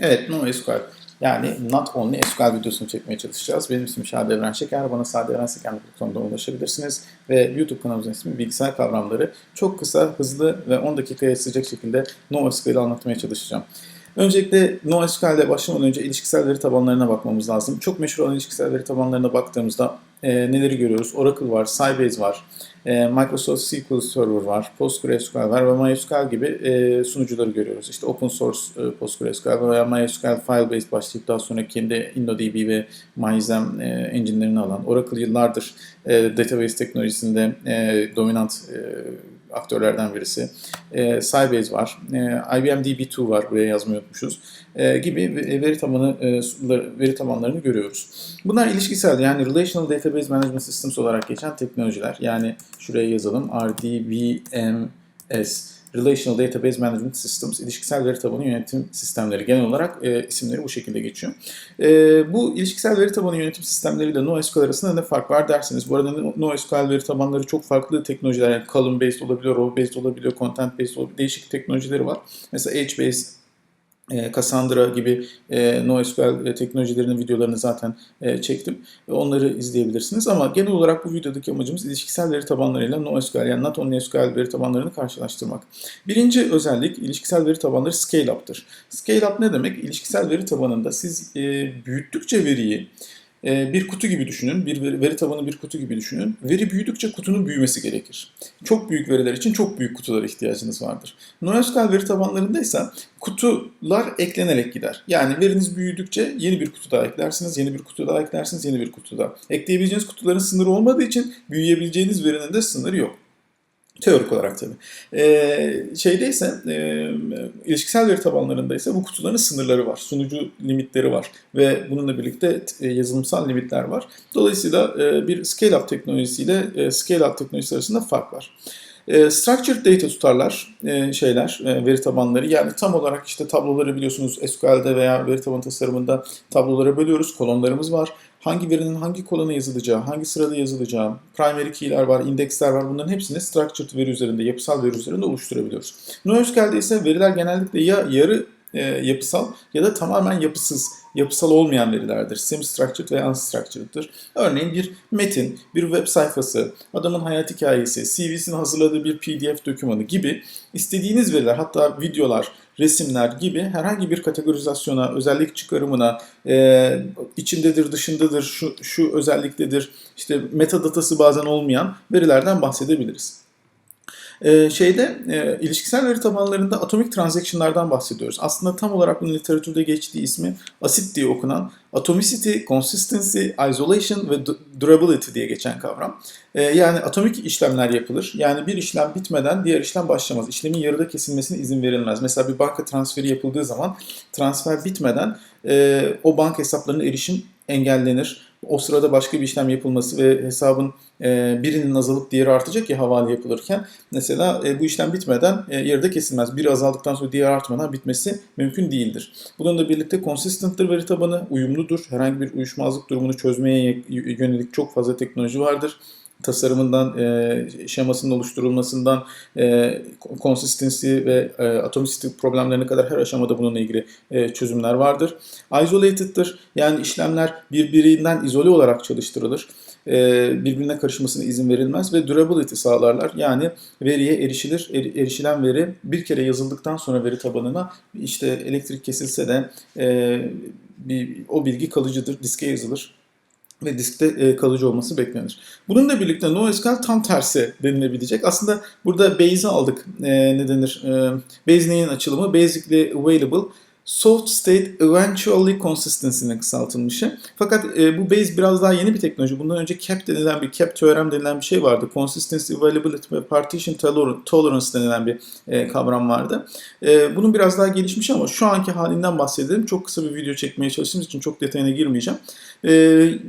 Evet, NoSQL. Yani Not Only SQL videosunu çekmeye çalışacağız. Benim ismim Şadi Evren Şeker. Bana Sade Evren Şeker.com'da ulaşabilirsiniz. Ve YouTube kanalımızın ismi Bilgisayar Kavramları. Çok kısa, hızlı ve 10 dakikaya sığacak şekilde NoSQL'i anlatmaya çalışacağım. Öncelikle NoSQL'de başlamadan önce ilişkisel veri tabanlarına bakmamız lazım. Çok meşhur olan ilişkisel veri tabanlarına baktığımızda e, neleri görüyoruz? Oracle var, Sybase var, e, Microsoft SQL Server var, PostgreSQL var ve MySQL gibi e, sunucuları görüyoruz. İşte open source e, PostgreSQL veya MySQL Firebase başlayıp daha sonra kendi InnoDB ve MyXAM e, engine'lerini alan, Oracle yıllardır e, database teknolojisinde e, dominant e, aktörlerden birisi. E, Sybase var, e, IBM DB2 var, buraya yazmayı unutmuşuz e, gibi veri tabanı e, veri tabanlarını görüyoruz. Bunlar ilişkisel yani Relational Database Management Systems olarak geçen teknolojiler. Yani şuraya yazalım RDBMS Relational Database Management Systems, ilişkisel veri tabanı yönetim sistemleri. Genel olarak e, isimleri bu şekilde geçiyor. E, bu ilişkisel veri tabanı yönetim sistemleriyle NoSQL arasında ne fark var derseniz, bu arada NoSQL veri tabanları çok farklı teknolojiler, yani column based olabiliyor, row based olabiliyor, content based olabiliyor, değişik teknolojileri var. Mesela HBase Cassandra gibi e, NoSQL teknolojilerinin videolarını zaten e, çektim. Onları izleyebilirsiniz. Ama genel olarak bu videodaki amacımız ilişkisel veri tabanlarıyla NoSQL yani Not Only SQL veri tabanlarını karşılaştırmak. Birinci özellik ilişkisel veri tabanları scale-up'tır. Scale-up ne demek? İlişkisel veri tabanında siz büyüttükçe veriyi bir kutu gibi düşünün, bir veri, veri tabanı bir kutu gibi düşünün. Veri büyüdükçe kutunun büyümesi gerekir. Çok büyük veriler için çok büyük kutulara ihtiyacınız vardır. NoSQL veri tabanlarında ise kutular eklenerek gider. Yani veriniz büyüdükçe yeni bir kutu daha eklersiniz, yeni bir kutu daha eklersiniz, yeni bir kutu daha. Ekleyebileceğiniz kutuların sınırı olmadığı için büyüyebileceğiniz verinin de sınırı yok. Teorik olarak tabii. Ee, şeyde ise e, ilişkisel veri tabanlarında ise bu kutuların sınırları var. Sunucu limitleri var. Ve bununla birlikte e, yazılımsal limitler var. Dolayısıyla e, bir scale-up teknolojisiyle e, scale-up teknolojisi arasında fark var. E, structured data tutarlar, e, şeyler, e, veri tabanları. Yani tam olarak işte tabloları biliyorsunuz SQL'de veya veri tabanı tasarımında tablolara bölüyoruz. Kolonlarımız var. Hangi verinin hangi kolona yazılacağı, hangi sırada yazılacağı, primary key'ler var, indeksler var. Bunların hepsini structured veri üzerinde, yapısal veri üzerinde oluşturabiliyoruz. NoSQL'de ise veriler genellikle ya yarı e, yapısal ya da tamamen yapısız, yapısal olmayan verilerdir. Semi-structured veya unstructured'dır. Örneğin bir metin, bir web sayfası, adamın hayat hikayesi, CV'sini hazırladığı bir PDF dokümanı gibi istediğiniz veriler, hatta videolar, resimler gibi herhangi bir kategorizasyona, özellik çıkarımına, e, içindedir, dışındadır, şu, şu özelliktedir, işte metadatası bazen olmayan verilerden bahsedebiliriz. Ee, şeyde e, ilişkisel veri tabanlarında atomik transaction'lardan bahsediyoruz. Aslında tam olarak bunun literatürde geçtiği ismi asit diye okunan atomicity, consistency, isolation ve durability diye geçen kavram. Ee, yani atomik işlemler yapılır. Yani bir işlem bitmeden diğer işlem başlamaz. İşlemin yarıda kesilmesine izin verilmez. Mesela bir banka transferi yapıldığı zaman transfer bitmeden e, o banka hesaplarına erişim engellenir. O sırada başka bir işlem yapılması ve hesabın e, birinin azalıp diğeri artacak ya havale yapılırken. Mesela e, bu işlem bitmeden e, yarıda kesilmez. Biri azaldıktan sonra diğeri artmadan bitmesi mümkün değildir. Bununla birlikte consistent'tır veri tabanı, uyumludur. Herhangi bir uyuşmazlık durumunu çözmeye yönelik çok fazla teknoloji vardır tasarımından, e, şemasının oluşturulmasından, e, consistency ve e, atomicity problemlerine kadar her aşamada bununla ilgili e, çözümler vardır. Isolated'dır. Yani işlemler birbirinden izole olarak çalıştırılır. E, birbirine karışmasına izin verilmez ve durability sağlarlar. Yani veriye erişilir, er, erişilen veri bir kere yazıldıktan sonra veri tabanına işte elektrik kesilse de e, bir, o bilgi kalıcıdır, diske yazılır ve diskte e, kalıcı olması beklenir. Bununla birlikte NoSQL tam tersi denilebilecek. Aslında burada base'i aldık. E, ne denir? E, base neyin açılımı? Basically available Soft State Eventually Consistency'nin kısaltılmışı. Fakat e, bu base biraz daha yeni bir teknoloji. Bundan önce CAP denilen bir CAP teorem denilen bir şey vardı. Consistency, Availability ve Partition Tolerance denilen bir e, kavram vardı. E, bunun biraz daha gelişmiş ama şu anki halinden bahsedelim. Çok kısa bir video çekmeye çalıştığımız için çok detayına girmeyeceğim. E,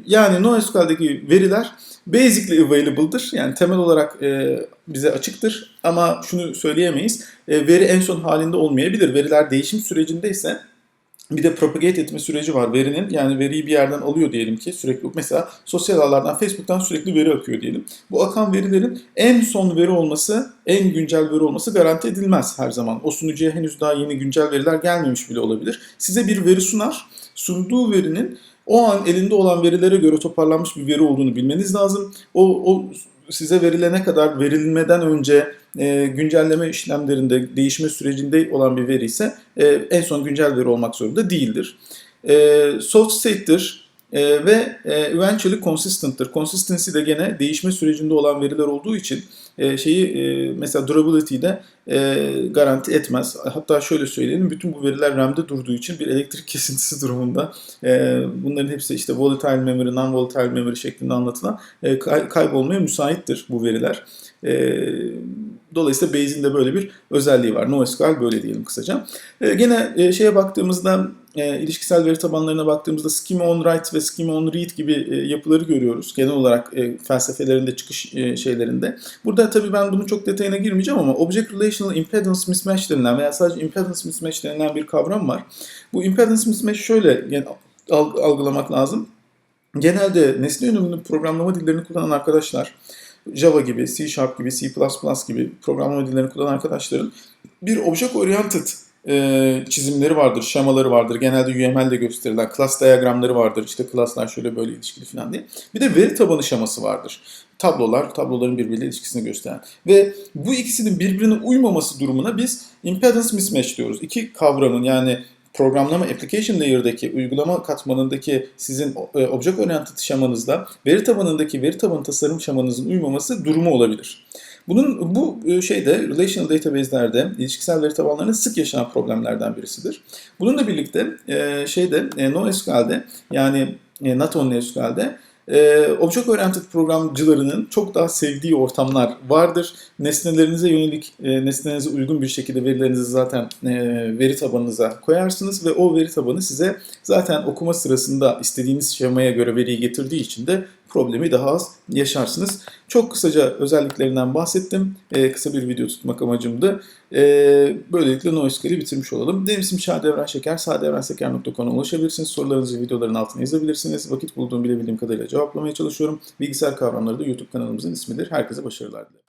yani NoSQL'deki veriler basically available'dır. Yani temel olarak e, bize açıktır ama şunu söyleyemeyiz. E, veri en son halinde olmayabilir. Veriler değişim sürecinde ise bir de propagate etme süreci var verinin. Yani veriyi bir yerden alıyor diyelim ki sürekli. Mesela sosyal ağlardan, Facebook'tan sürekli veri akıyor diyelim. Bu akan verilerin en son veri olması, en güncel veri olması garanti edilmez her zaman. O sunucuya henüz daha yeni güncel veriler gelmemiş bile olabilir. Size bir veri sunar. Sunduğu verinin o an elinde olan verilere göre toparlanmış bir veri olduğunu bilmeniz lazım. O, o size verilene kadar verilmeden önce e, güncelleme işlemlerinde, değişme sürecinde olan bir veri ise e, en son güncel veri olmak zorunda değildir. E, soft state'tir e, ve e, eventually consistent'tır. Consistency de gene değişme sürecinde olan veriler olduğu için e, şeyi e, mesela durability'de e, garanti etmez. Hatta şöyle söyleyelim, bütün bu veriler RAM'de durduğu için bir elektrik kesintisi durumunda e, bunların hepsi işte volatile memory, non-volatile memory şeklinde anlatılan e, kay- kaybolmaya müsaittir bu veriler. E, dolayısıyla Bayes'in de böyle bir özelliği var. NoSQL böyle diyelim kısaca. E, gene e, şeye baktığımızda e, ilişkisel veri tabanlarına baktığımızda schema on write ve schema on read gibi e, yapıları görüyoruz. Genel olarak e, felsefelerinde, çıkış e, şeylerinde. Burada tabii ben bunun çok detayına girmeyeceğim ama Object Relational Impedance Mismatch denilen veya sadece Impedance Mismatch denilen bir kavram var. Bu Impedance Mismatch şöyle yani, alg- algılamak lazım. Genelde nesne yönelimli programlama dillerini kullanan arkadaşlar Java gibi, C Sharp gibi, C++ gibi programlama dillerini kullanan arkadaşların bir object oriented e, çizimleri vardır, şemaları vardır. Genelde UML'de gösterilen class diyagramları vardır. İşte class'lar şöyle böyle ilişkili falan diye. Bir de veri tabanı şeması vardır. Tablolar, tabloların birbiriyle ilişkisini gösteren. Ve bu ikisinin birbirine uymaması durumuna biz impedance mismatch diyoruz. İki kavramın yani programlama application layer'daki uygulama katmanındaki sizin e, object oriented şemanızla veri tabanındaki veri tabanı tasarım şemanızın uymaması durumu olabilir. Bunun bu e, şeyde relational database'lerde ilişkisel veri tabanlarında sık yaşanan problemlerden birisidir. Bununla birlikte e, şeyde e, NoSQL'de yani e, not only SQL'de e, Object Oriented programcılarının çok daha sevdiği ortamlar vardır. Nesnelerinize yönelik, e, nesnelerinize uygun bir şekilde verilerinizi zaten e, veri tabanınıza koyarsınız ve o veri tabanı size zaten okuma sırasında istediğiniz şemaya göre veriyi getirdiği için de problemi daha az yaşarsınız. Çok kısaca özelliklerinden bahsettim. E, kısa bir video tutmak amacımdı. E, böylelikle NoSQL'i bitirmiş olalım. Benim ismim Şadi Evren Şeker. sadevrenseker.com'a ulaşabilirsiniz. Sorularınızı videoların altına yazabilirsiniz. Vakit bulduğum bilebildiğim kadarıyla cevaplamaya çalışıyorum. Bilgisayar kavramları da YouTube kanalımızın ismidir. Herkese başarılar dilerim.